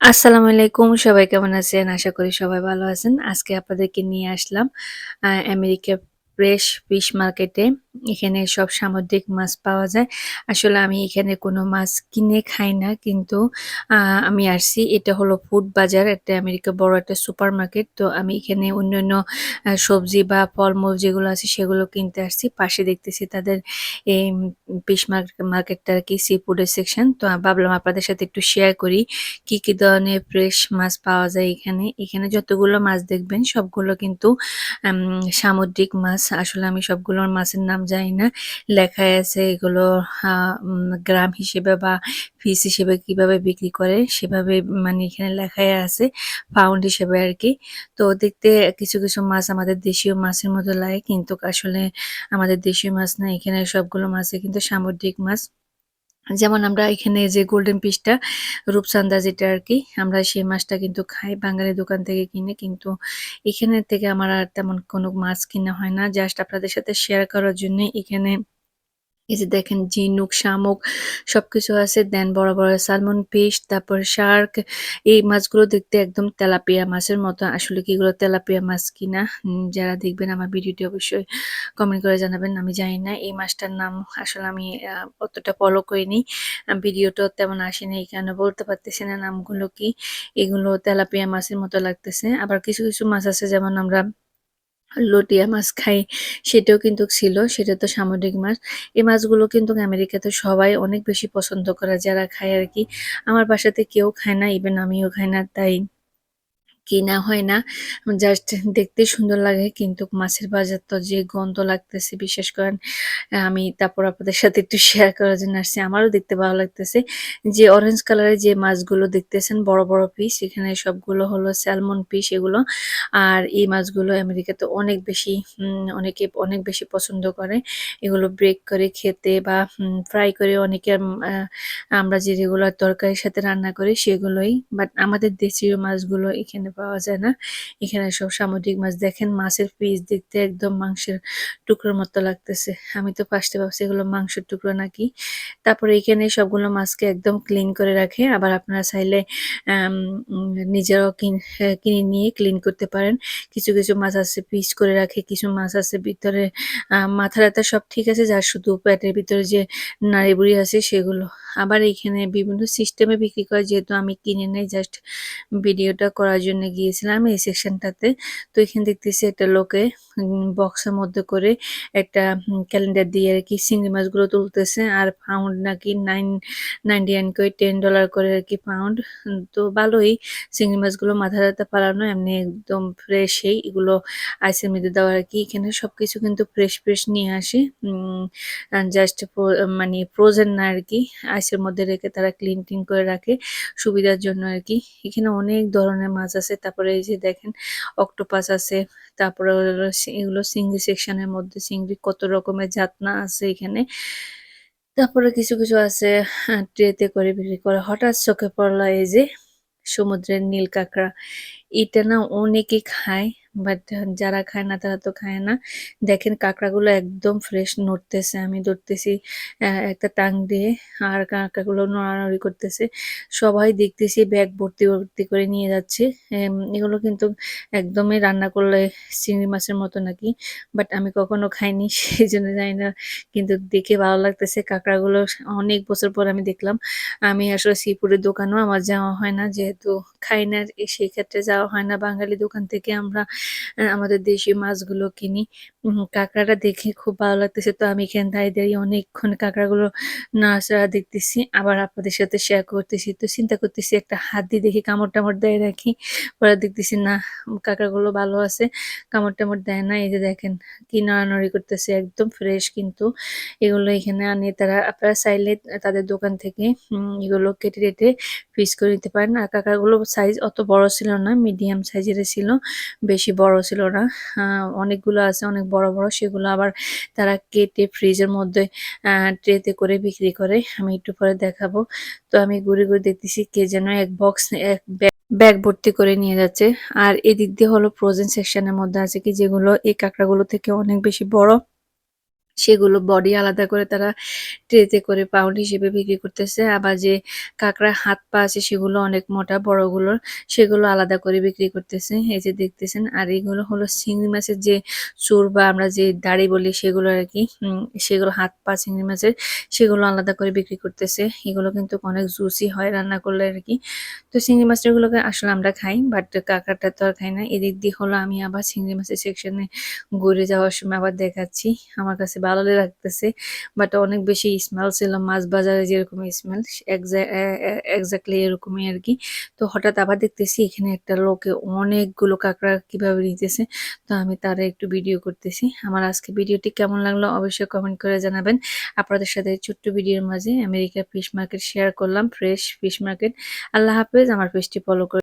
আসসালামু আলাইকুম, সবাই কেমন আছেন? আশা করি সবাই ভালো আছেন। আজকে আপনাদেরকে নিয়ে আসলাম আমেরিকা ফ্রেশ ফিশ মার্কেটে। এখানে সব সামুদ্রিক মাছ পাওয়া যায়। আসলে আমি এখানে কোনো মাছ কিনে খাই না কিন্তু আমি আসছি এটা হলো ফুড বাজার। একটা আমেরিকা বড় একটা সুপার মার্কেট। তো আমি এখানে অন্যান্য সবজি বা ফলমূল যেগুলো আছে সেগুলো কিনতে আসছি। পাশে দেখতেছি তাদের এই ফিশ মার্ক মার্কেটটা আরকি সি ফুডের সেকশন। তো ভাবলাম আপনাদের সাথে একটু শেয়ার করি। কি, কি ধরনের ফ্রেশ মাছ পাওয়া যায় এখানে। এখানে যতগুলো মাছ দেখবেন সবগুলো কিন্তু সামুদ্রিক মাছ। আসলে আমি সবগুলোর মাছের নাম জানি না। লেখায় আছে এগুলো গ্রাম হিসেবে বা ফিস হিসেবে কীভাবে বিক্রি করে সেভাবে মানে এখানে লেখায় আছে। পাউন্ড হিসেবে আর কি তো দেখতে কিছু, কিছু মাছ আমাদের দেশীয় মাছের মতো লাগে কিন্তু আসলে আমাদের দেশীয় মাছ না। এখানে সবগুলো মাছে কিন্তু সামুদ্রিক মাছ। যেমন আমরা এখানে যে গোল্ডেন পিসটা রূপচান্দা যেটা আর কি আমরা সেই মাছটা কিন্তু খাই বাঙালি দোকান থেকে কিনে। কিন্তু এখানের থেকে আমার আর তেমন কোনো মাছ কিনা হয় না। জাস্ট আপনাদের সাথে শেয়ার করার জন্যে এখানে এই যে দেখেন ঝিনুক, শামুক সবকিছু আছে। দেন বড়, বড় সালমন ফিশ, তারপর শার্ক এই মাছগুলো দেখতে একদম তেলাপিয়া মাছের মতো। আসলে কি এগুলো তেলাপিয়া মাছ কিনা? যারা দেখবেন আমার ভিডিওটি অবশ্যই কমেন্ট করে জানাবেন। আমি জানি না এই মাছটার নাম আসলে আমি অতটা ফলো করিনি। আ ভিডিওটাও তেমন আসেনি এই কারণে বলতে পারতেছি না নামগুলো কি। এগুলো তেলাপিয়া মাছের মতো লাগতেছে। আবার কিছু, কিছু মাছ আছে যেমন আমরা লটিয়া মাছ খাই সেটাও কিন্তু ছিল। সেটা তো সামুদ্রিক মাছ। এই মাছগুলো কিন্তু আমেরিকাতে সবাই অনেক বেশি পছন্দ করে যারা খায় আর কি আমার বাসাতে কেউ খায় না, ইভেন আমিও খাই না তাই কিনা হয় না। জাস্ট দেখতে সুন্দর লাগে কিন্তু মাছের বাজার তো যে গন্ধ লাগতেছে বিশ্বাস করেন আমি তারপর আপনাদের সাথে একটু শেয়ার করার জন্য আসছি। আমারও দেখতে ভালো লাগতেছে। যে অরেঞ্জ কালারের যে মাছগুলো দেখতেছেন বড়, বড় পিস এখানে সবগুলো হলো স্যালমন ফিশ এগুলো। আর এই মাছগুলো আমেরিকাতে অনেক বেশি অনেকে অনেক বেশি পছন্দ করে। এগুলো ব্রেক করে খেতে বা ফ্রাই করে অনেকে আমরা যে রেগুলার তরকারির সাথে রান্না করি সেগুলোই। বাট আমাদের দেশীয় মাছগুলো এখানে পাওয়া যায় না। এখানে সব সামুদ্রিক মাছ দেখেন মাছের পিস দেখতে একদম মাংসের টুকরোর মতো লাগতেছে। আমি তো ফার্স্টে ভাবছি এগুলো মাংসের টুকরো নাকি। তারপরে এখানে সবগুলো মাছকে একদম ক্লিন করে রাখে। আবার আপনারা চাইলে নিজেরাও কিন হ্যাঁ, কিনে নিয়ে ক্লিন করতে পারেন। কিছু, কিছু মাছ আছে পিস করে রাখে, কিছু মাছ আছে ভিতরে আ মাথা-টাথা সব ঠিক আছে যার শুধু পেটের ভিতরে যে নাড়ি-ভুড়ি আছে সেগুলো। আবার এখানে বিভিন্ন সিস্টেমে বিক্রি করে যেহেতু আমি কিনে নেই জাস্ট ভিডিওটা করার জন্য গিয়েছিলাম এই সেকশনটাতে। তো এখানে দেখতেছি একটা লোকে বক্সের মধ্যে করে একটা ক্যালেন্ডার দিয়ে আরকি চিংড়ি মাছগুলো তুলতেছে। আর পাউন্ড নাকি নাইন 99 করে $10 করে আরকি পাউন্ড। উম তো ভালোই চিংড়ি মাছগুলো মাথা-টাথা পালানো এমনি একদম ফ্রেশই এগুলো আইসের মধ্যে দেওয়া আর কি এখানে সবকিছু কিন্তু ফ্রেশ, ফ্রেশ নিয়ে আসে। জাস্ট মানে ফ্রোজেন না আরকি। আইসের মধ্যে রেখে তারা ক্লিন-টিন করে রাখে সুবিধার জন্য আর কি এখানে অনেক ধরনের মাছ আছে। তারপরে এই যে দেখেন অক্টোপাস আছে। তারপরে এগুলো চিংড়ি সেকশনের মধ্যে চিংড়ি কত রকমের ঝাতনা আছে এখানে। তারপরে কিছু, কিছু আছে ট্রেতে করে বিক্রি করে। হঠাৎ চোখে পড়ল এই যে সমুদ্রের নীল কাঁকড়া। এটা না অনেকে খায়। বাট যারা খায় না তারা তো খায় না। দেখেন কাঁকড়াগুলো একদম ফ্রেশ নড়তেছে। আমি ধরতেছি একটা টাং দিয়ে আর কাঁকড়াগুলো নড়ানড়ি করতেছে। সবাই দেখতেছি ব্যাগ ভর্তি, ভর্তি করে নিয়ে যাচ্ছে। এগুলো কিন্তু একদমই রান্না করলে চিংড়ি মাছের মতো নাকি। বাট আমি কখনো খাইনি সেজন্য জানি না। কিন্তু দেখে ভালো লাগতেছে কাঁকড়াগুলো অনেক বছর পর আমি দেখলাম। আমি আসলে সি দোকানও আমার যাওয়া হয় না যেহেতু খাই না সেই ক্ষেত্রে সেক্ষেত্রে যাওয়া হয় না। বাঙালি দোকান থেকে আমরা আমাদের দেশীয় মাছগুলো কিনি। কাঁকড়াটা দেখে খুব ভালো লাগতেছে। তো আমি এখানে দাঁড়িয়ে, দাঁড়িয়ে অনেকক্ষণ কাঁকড়াগুলো নাড়াচাড়া দেখতেছি। আবার আপনাদের সাথে শেয়ার করতেছি। তো চিন্তা করতেছি একটা হাত দিয়ে দেখি কামড়-টামড় দেয় রাখি পরে দেখতেছি না কাঁকড়াগুলো ভালো আছে। কামড়-টামড় দেয় না। এই যে দেখেন কি নাড়ানাড়ি করতেছে একদম ফ্রেশ কিন্তু। এগুলো এখানে আনে তারা আপনারা চাইলে তাদের দোকান থেকে এগুলো কেটে-টেটে পিস করে নিতে পারেন। আর কাঁকড়াগুলোর সাইজ অত বড় ছিল না, মিডিয়াম সাইজেরই ছিল। বেশি বড় ছিল না। অনেকগুলো আছে অনেক বড়, বড় সেগুলো আবার তারা কেটে ফ্রিজের মধ্যে ট্রেতে করে বিক্রি করে। আমি একটু পরে দেখাবো। তো আমি ঘুরে, ঘুরে দেখতেছি কে যেন এক বক্স এক ব্যাগ ভর্তি করে নিয়ে যাচ্ছে। আর এদিক দিয়ে হলো ফ্রোজেন সেকশন এর মধ্যে আছে কি যেগুলো এই কাঁকড়াগুলো থেকে অনেক বেশি বড়। সেগুলো বডি আলাদা করে তারা ট্রেতে করে পাউন্ড হিসেবে বিক্রি করতেছে। আবার যে কাঁকড়ার হাত পা আছে সেগুলো অনেক মোটা বড়গুলোর, সেগুলো আলাদা করে বিক্রি করতেছে। এই যে দেখতেছেন। আর এগুলো হলো চিংড়ি মাছের যে চোর বা আমরা যে দাড়ি বলি সেগুলো আরকি উম সেগুলো হাত পা চিংড়ি মাছের সেগুলো আলাদা করে বিক্রি করতেছে। এগুলো কিন্তু অনেক জুসি হয় রান্না করলে আর কি তো চিংড়ি মাছগুলোকে আসলে আমরা খাই বাট কাঁকড়াটা তো আর খাই না। এদিক দিয়ে হলো আমি আবার চিংড়ি মাছের সেকশনে ঘুরে যাওয়ার সময় আবার দেখাচ্ছি। আমার কাছে ভালো লাগতেছে। বাট অনেক বেশি স্মেল ছিল মাছ বাজারে যেরকম স্মেল এক্সা এ এ এক্সাক্টলি এরকমই আরকি। তো হঠাৎ আবার দেখতেছি এখানে একটা লোকে অনেকগুলো কাঁকড়া কীভাবে নিতেছে। তো আমি তার একটু ভিডিও করতেছি। আমার আজকে ভিডিওটি কেমন লাগল অবশ্যই কমেন্ট করে জানাবেন। আপনাদের সাথে ছোট্ট ভিডিওর মাঝে আমেরিকা ফিশ মার্কেট শেয়ার করলাম, ফ্রেশ ফিশ মার্কেট। আল্লাহ হাফেজ। আমার পেজটি ফলো